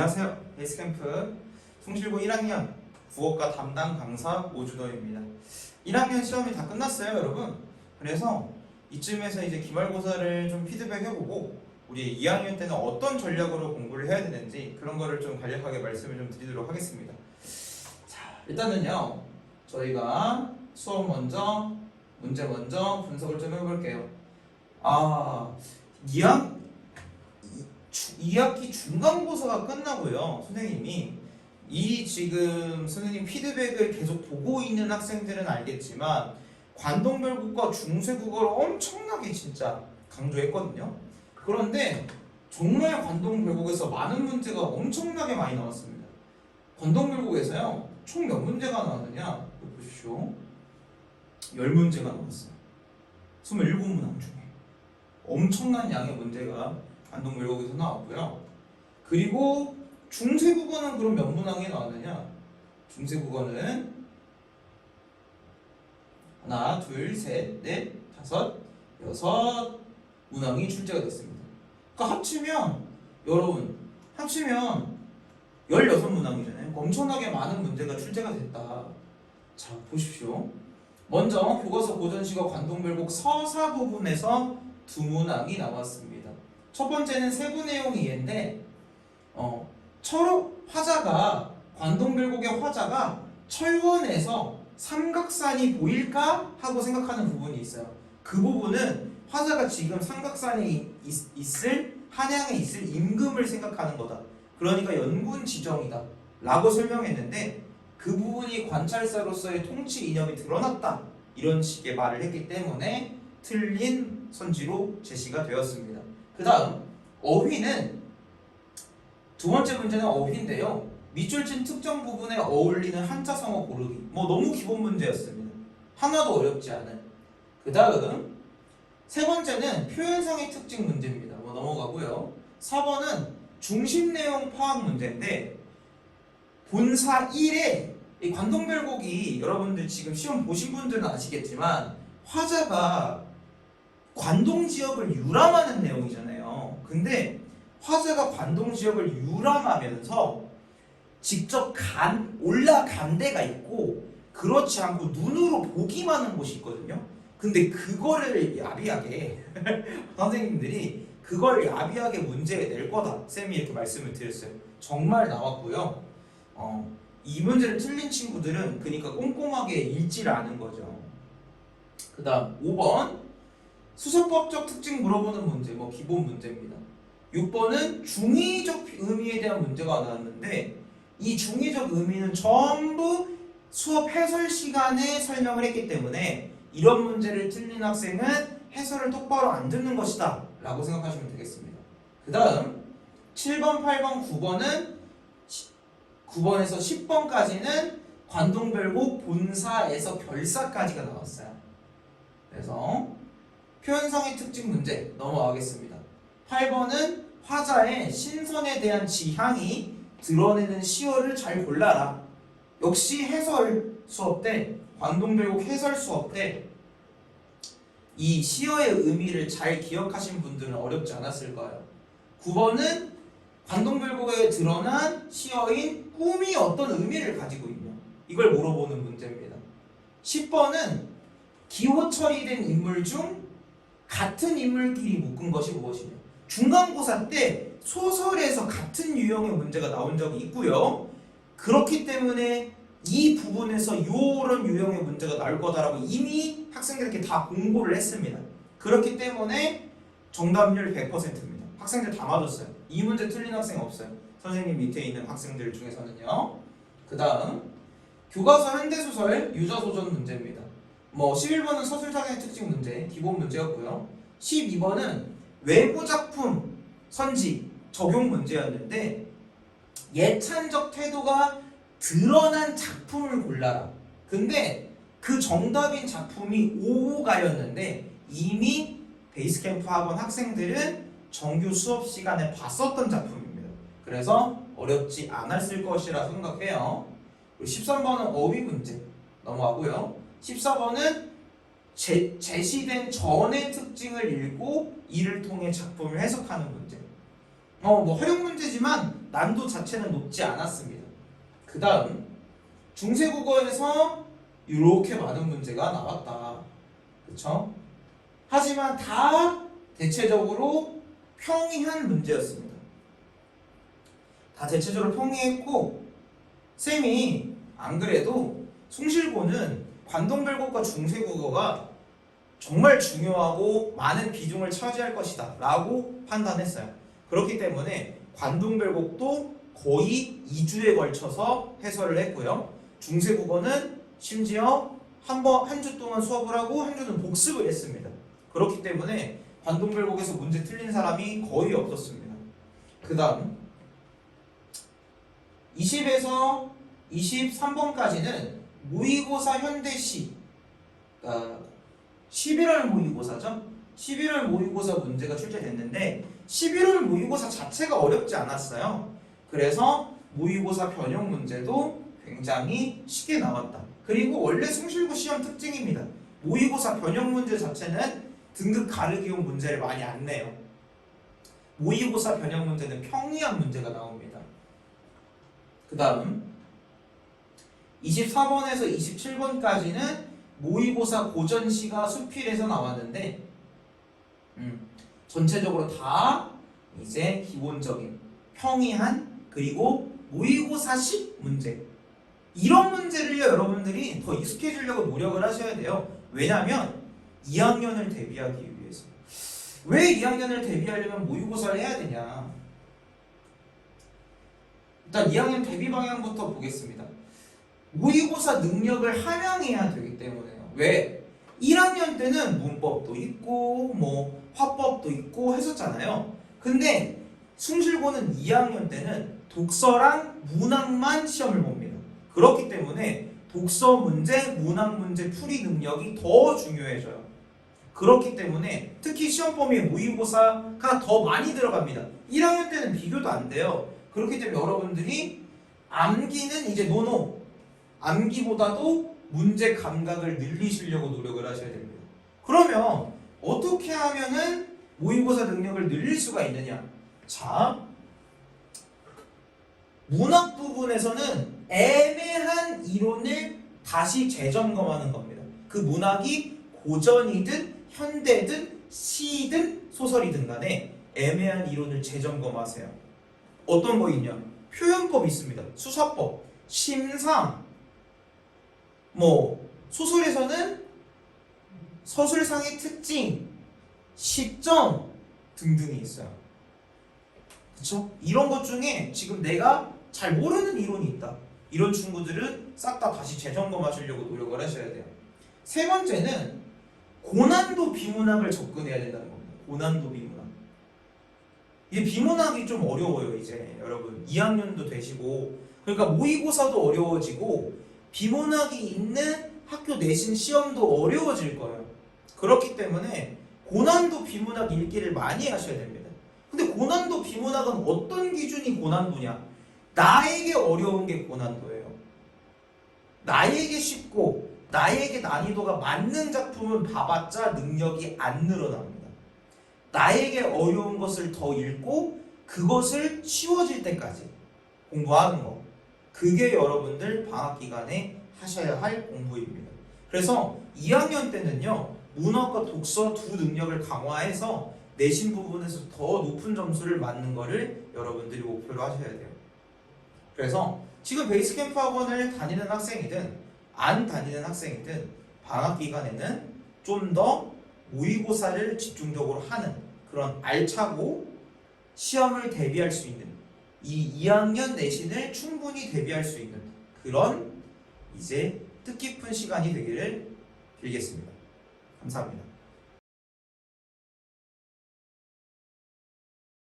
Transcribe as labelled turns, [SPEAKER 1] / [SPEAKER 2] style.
[SPEAKER 1] 안녕하세요. 베이스캠프 송실고 1학년 국어과 담당 강사 오주도입니다. 1학년 시험이 다 끝났어요, 여러분. 그래서 이쯤에서 이제 기말고사를 좀 피드백 해보고 우리 2학년 때는 어떤 전략으로 공부를 해야 되는지 그런 거를 좀 간략하게 말씀을 좀 드리도록 하겠습니다. 자, 일단은요. 저희가 수업 먼저 문제 먼저 분석을 좀 해볼게요. 아, 2학 2학기 중간고사가 끝나고요. 선생님이 이 지금 선생님 피드백을 계속 보고 있는 학생들은 알겠지만 관동별국과 중세 국어를 엄청나게 진짜 강조했거든요. 그런데 정말 관동별국에서 많은 문제가 엄청나게 많이 나왔습니다. 관동별국에서요. 총 몇 문제가 나왔느냐? 보십시오. 10문제가 나왔어요. 27문항 중에. 엄청난 양의 문제가 관동별국에서 나왔고요. 그리고 중세 국어는 그럼 몇 문항에 나왔느냐? 중세 국어는 하나, 둘, 셋, 넷, 다섯, 여섯 문항이 출제가 됐습니다. 그러니까 합치면 여러분 합치면 16문항이잖아요. 엄청나게 많은 문제가 출제가 됐다. 자, 보십시오. 먼저 교과서 고전식어 관동별곡 서사 부분에서 두 문항이 나왔습니다. 첫 번째는 세부 내용 이해인데 어, 철 화자가 관동별곡의 화자가 철원에서 삼각산이 보일까 하고 생각하는 부분이 있어요. 그 부분은 화자가 지금 삼각산에 이- 있, 있을 한양에 있을 임금을 생각하는 거다. 그러니까 연군 지정이다. 라고 설명했는데 그 부분이 관찰사로서의 통치 이념이 드러났다. 이런 식의 말을 했기 때문에 틀린 선지로 제시가 되었습니다. 그 다음 어휘는 두 번째 문제는 어휘인데요. 밑줄 친 특정 부분에 어울리는 한자 성어 고르기. 뭐 너무 기본 문제였습니다. 하나도 어렵지 않은. 그 다음 세 번째는 표현상의 특징 문제입니다. 뭐 넘어가고요. 4번은 중심 내용 파악 문제인데 본사 1에 이 관동별곡이 여러분들 지금 시험 보신 분들은 아시겠지만 화자가 관동 지역을 유람하는 내용이잖아요. 근데 화자가 관동 지역을 유람하면서 직접 간 올라간 데가 있고 그렇지 않고 눈으로 보기만 하는 곳이 있거든요. 근데 그거를 야비하게 선생님들이 그걸 야비하게 문제 낼 거다 쌤이 이렇게 말씀을 드렸어요. 정말 나왔고요. 어, 이 문제를 틀린 친구들은 그러니까 꼼꼼하게 읽지를 않은 거죠. 그 다음 5번 수서법적 특징 물어보는 문제 뭐 기본 문제입니다. 6번은 중의적 의미에 대한 문제가 나왔는데 이 중의적 의미는 전부 수업 해설 시간에 설명을 했기 때문에 이런 문제를 틀린 학생은 해설을 똑바로 안 듣는 것이다 라고 생각하시면 되겠습니다. 그 다음 7번, 8번, 9번은 9번에서 10번까지는 관동별곡 본사에서 결사까지가 나왔어요. 그래서 표현성의 특징 문제 넘어가겠습니다. 8번은 화자의 신선에 대한 지향이 드러내는 시어를 잘 골라라. 역시 해설 수업 때 관동별곡 해설 수업 때 이 시어의 의미를 잘 기억하신 분들은 어렵지 않았을 거예요. 9번은 관동별곡에 드러난 시어인 꿈이 어떤 의미를 가지고 있냐 이걸 물어보는 문제입니다. 10번은 기호 처리된 인물 중 같은 인물끼리 묶은 것이 무엇이냐 중간고사 때 소설에서 같은 유형의 문제가 나온 적이 있고요. 그렇기 때문에 이 부분에서 이런 유형의 문제가 나올 거다라고 이미 학생들에게 다 공고를 했습니다. 그렇기 때문에 정답률 100%입니다. 학생들 다 맞았어요. 이 문제 틀린 학생 없어요. 선생님 밑에 있는 학생들 중에서는요. 그 다음 교과서 현대소설 유저소전 문제입니다. 뭐 11번은 서술상의 특징 기본 문제였고요. 12번은 외부 작품 선지 적용 문제였는데 예찬적 태도가 드러난 작품을 골라라. 근데 그 정답인 작품이 5가였는데 이미 베이스캠프 학원 학생들은 정규 수업 시간에 봤었던 작품입니다. 그래서 어렵지 않았을 것이라 생각해요. 그리고 13번은 어휘 문제 넘어가고요. 14번은 제, 제시된 전의 특징을 읽고 이를 통해 작품을 해석하는 문제. 어, 뭐 활용 문제지만 난도 자체는 높지 않았습니다. 그 다음 중세 국어에서 이렇게 많은 문제가 나왔다. 그쵸? 하지만 다 대체적으로 평이한 문제였습니다. 다 대체적으로 평이했고 쌤이 안 그래도 숭실고는 관동별곡과 중세 국어가 정말 중요하고 많은 비중을 차지할 것이다 라고 판단했어요. 그렇기 때문에 관동별곡도 거의 2주에 걸쳐서 해설을 했고요. 중세국어는 심지어 한 번 한 주 동안 수업을 하고 한 주는 복습을 했습니다. 그렇기 때문에 관동별곡에서 문제 틀린 사람이 거의 없었습니다. 그 다음 20에서 23번까지는 모의고사 현대시 아, 11월 모의고사죠. 11월 모의고사 문제가 출제됐는데 11월 모의고사 자체가 어렵지 않았어요. 그래서 모의고사 변형 문제도 굉장히 쉽게 나왔다. 그리고 원래 숭실고 시험 특징입니다. 모의고사 변형 문제 자체는 등급 가르기용 문제를 많이 안 내요. 모의고사 변형 문제는 평이한 문제가 나옵니다. 그 다음 24번에서 27번까지는 모의고사 고전시가 수필에서 나왔는데 음, 전체적으로 다 이제 기본적인 평이한 그리고 모의고사식 문제. 이런 문제를요 여러분들이 더 익숙해지려고 노력을 하셔야 돼요. 왜냐하면 2학년을 대비하기 위해서. 왜 2학년을 대비하려면 모의고사를 해야 되냐? 일단 2학년 대비 방향부터 보겠습니다 모의고사 능력을 함양해야 되기 때문에요 왜? 1학년 때는 문법도 있고 뭐 화법도 있고 했었잖아요 근데 숭실고는 2학년 때는 독서랑 문학만 시험을 봅니다. 그렇기 때문에 독서 문제, 문학 문제 풀이 능력이 더 중요해져요. 그렇기 때문에 특히 시험 범위에 모의고사가 더 많이 들어갑니다. 1학년 때는 비교도 안 돼요. 그렇기 때문에 여러분들이 암기는 이제 노노. 암기보다도 문제 감각을 늘리시려고 노력을 하셔야 됩니다. 그러면 어떻게 하면은 모의고사 능력을 늘릴 수가 있느냐? 자, 문학 부분에서는 애매한 이론을 다시 재점검하는 겁니다. 그 문학이 고전이든 현대든 시든 소설이든 간에 애매한 이론을 재점검하세요. 어떤 거 있냐? 표현법 있습니다. 수사법, 심상, 뭐 소설에서는 서술상의 특징, 시점 등등이 있어요. 그쵸? 이런 것 중에 지금 내가 잘 모르는 이론이 있다. 이런 친구들은 싹 다 다시 재점검하시려고 노력을 하셔야 돼요. 세 번째는 고난도 비문학을 접근해야 된다는 겁니다. 고난도 비문학. 이게 비문학이 좀 어려워요, 이제 여러분. 2학년도 되시고 그러니까 모의고사도 어려워지고 비문학이 있는 학교 내신 시험도 어려워질 거예요. 그렇기 때문에 고난도 비문학 읽기를 많이 하셔야 됩니다. 근데 고난도 비문학은 어떤 기준이 고난도냐? 나에게 어려운 게 고난도예요. 나에게 쉽고 나에게 난이도가 맞는 작품은 봐봤자 능력이 안 늘어납니다. 나에게 어려운 것을 더 읽고 그것을 쉬워질 때까지 공부하는 거. 그게 여러분들 방학 기간에 하셔야 할 공부입니다. 그래서 2학년 때는요, 문학과 독서 두 능력을 강화해서 내신 부분에서 더 높은 점수를 맞는 거를 여러분들이 목표로 하셔야 돼요. 그래서 지금 베이스 캠프 학원을 다니는 학생이든 안 다니는 학생이든 방학 기간에는 좀 더 모의고사를 집중적으로 하는 그런 알차고 시험을 대비할 수 있는 이 2학년 내신을 충분히 대비할 수 있는 그런 이제 뜻깊은 시간이 되기를 빌겠습니다. 감사합니다.